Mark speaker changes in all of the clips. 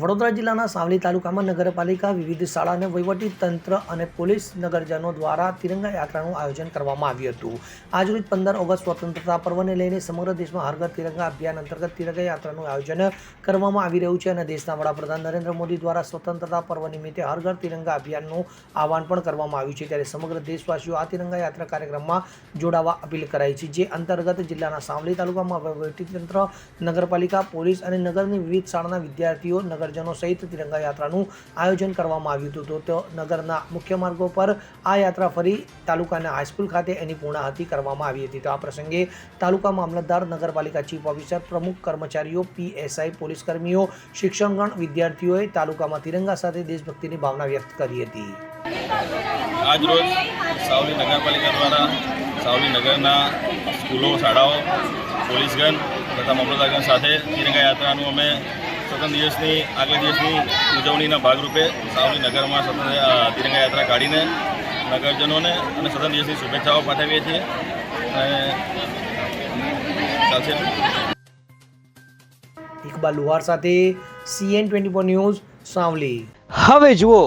Speaker 1: વડોદરા જિલ્લાના સાવલી તાલુકામાં નગરપાલિકા વિવિધ શાળા અને વહીવટી તંત્ર અને પોલીસ નગરજનો દ્વારા તિરંગા યાત્રાનું આયોજન કરવામાં આવ્યું હતું. આજરોજ પંદર ઓગસ્ટ સ્વતંત્રતા પર્વને લઈને સમગ્ર દેશમાં હર તિરંગા અભિયાન અંતર્ગત તિરંગા યાત્રાનું આયોજન કરવામાં આવી રહ્યું છે અને દેશના વડાપ્રધાન નરેન્દ્ર મોદી દ્વારા સ્વતંત્રતા પર્વ નિમિત્તે હરઘર તિરંગા અભિયાનનું આહવાન પણ કરવામાં આવ્યું છે. ત્યારે સમગ્ર દેશવાસીઓ આ તિરંગા યાત્રા કાર્યક્રમમાં જોડાવા અપીલ કરાઈ છે, જે અંતર્ગત જિલ્લાના સાવલી તાલુકામાં વહીવટીતંત્ર નગરપાલિકા, પોલીસ અને નગરની વિવિધ શાળાના વિદ્યાર્થીઓ નગરજનો સહિત તિરંગા યાત્રાનું આયોજન કરવામાં આવ્યું હતું. તો નગરના મુખ્ય માર્ગો પર આ યાત્રા ફરી તાલુકાના હાઈસ્કૂલ ખાતે એની પૂર્ણાહતિ કરવામાં આવી હતી. તો આ પ્રસંગે તાલુકા મામલતદાર, નગરપાલિકા ચીફ ઓફિસર, પ્રમુખ કર્મચારીઓ, પીએસઆઈ પોલીસ કર્મીઓ શિક્ષણગણ વિદ્યાર્થીઓએ તાલુકામાં તિરંગા સાથે દેશભક્તિની ભાવના વ્યક્ત કરી હતી.
Speaker 2: આજરોજ સાવલી નગરપાલિકા દ્વારા સાવલી નગરના સ્કૂલો, શાળાઓ, પોલીસગણ તથા મામલતદારગણ સાથે તિરંગા યાત્રાનું અમે સ્વતંત્ર દિવસની આગલા દિવસની ઉજવણીના ભાગરૂપે સાવલી નગરમાં સ્વતંત્ર તિરંગા યાત્રા કાઢીને નગરજનોને અને સ્વતંત્ર દિવસની શુભેચ્છાઓ પાઠવીએ છીએ. અને ચાલશે.
Speaker 1: ઇકબાલ લુહાર સાથે CN twenty four news Savli.
Speaker 3: હવે જુઓ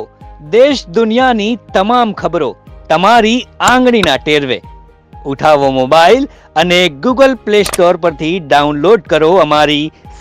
Speaker 3: દેશ દુનિયાની તમામ ખબરો તમારી આંગળીના ટેરવે. ઉઠાવો મોબાઈલ અને ગૂગલ પ્લે સ્ટોર પરથી ડાઉનલોડ કરો અમારી